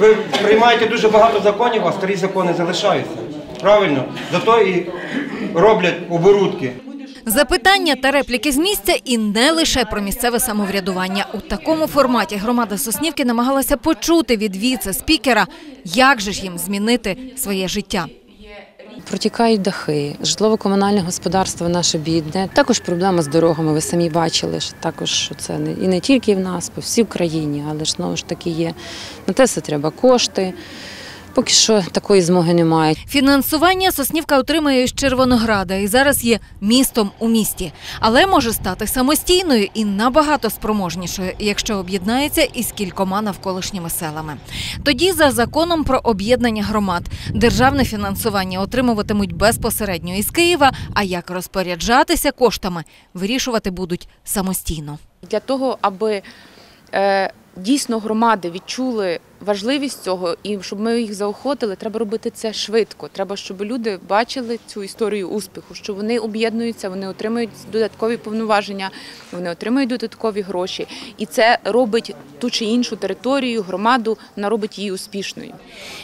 ви приймаєте дуже багато законів, а старі закони залишаються. Правильно? Зато і роблять оборудки. Запитання та репліки з місця і не лише про місцеве самоврядування. У такому форматі громада Соснівки намагалася почути від віце-спікера, як же ж їм змінити своє життя. Протікають дахи, житлово-комунальне господарство наше бідне. Також проблема з дорогами. Ви самі бачили, що також це і не тільки в нас, по всій Україні, але ж знову ж таки є. На те все треба кошти. Поки що такої змоги немає. Фінансування Соснівка отримує з Червонограда і зараз є містом у місті, але може стати самостійною і набагато спроможнішою, якщо об'єднається із кількома навколишніми селами. Тоді, за законом про об'єднання громад, державне фінансування отримуватимуть безпосередньо із Києва. А як розпоряджатися коштами, вирішувати будуть самостійно. для того, аби е, дійсно громади відчули важливість цього і щоб ми їх заохотили, треба робити це швидко. Треба, щоб люди бачили цю історію успіху, що вони об'єднуються, вони отримують додаткові повноваження, вони отримують додаткові гроші, і це робить ту чи іншу територію, громаду, вона робить її успішною.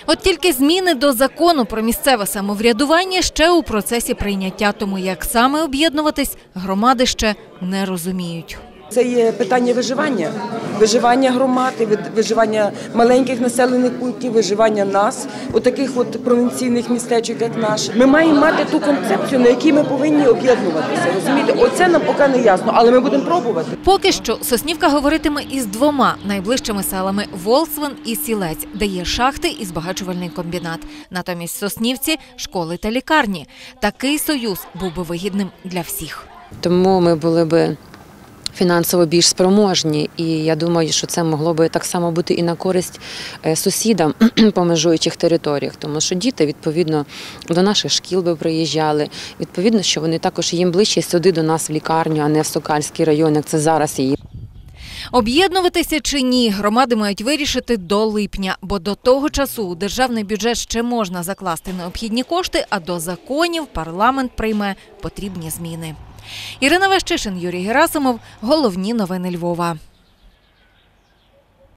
От тільки зміни до закону про місцеве самоврядування ще у процесі прийняття, тому як саме об'єднуватись громади ще не розуміють. Це є питання виживання, виживання громад, і виживання маленьких населених пунктів, виживання нас, отаких от провінційних містечок, як наш. Ми маємо мати ту концепцію, на якій ми повинні об'єднуватися. Розумієте, оце нам поки не ясно, але ми будемо пробувати. Поки що Соснівка говоритиме із двома найближчими селами Волсвен і Сілець, де є шахти і збагачувальний комбінат. Натомість Соснівці школи та лікарні. Такий союз був би вигідним для всіх. Тому ми були би фінансово більш спроможні. І я думаю, що це могло би так само бути і на користь е, сусідам по межуючих територіях, тому що діти відповідно до наших шкіл би приїжджали. Відповідно, що вони також їм ближче сюди до нас в лікарню, а не в Сокальський район, як це зараз є. Об'єднуватися чи ні, громади мають вирішити до липня, бо до того часу у державний бюджет ще можна закласти необхідні кошти, а до законів парламент прийме потрібні зміни. Ірина Вещишин, Юрій Герасимов. Головні новини Львова.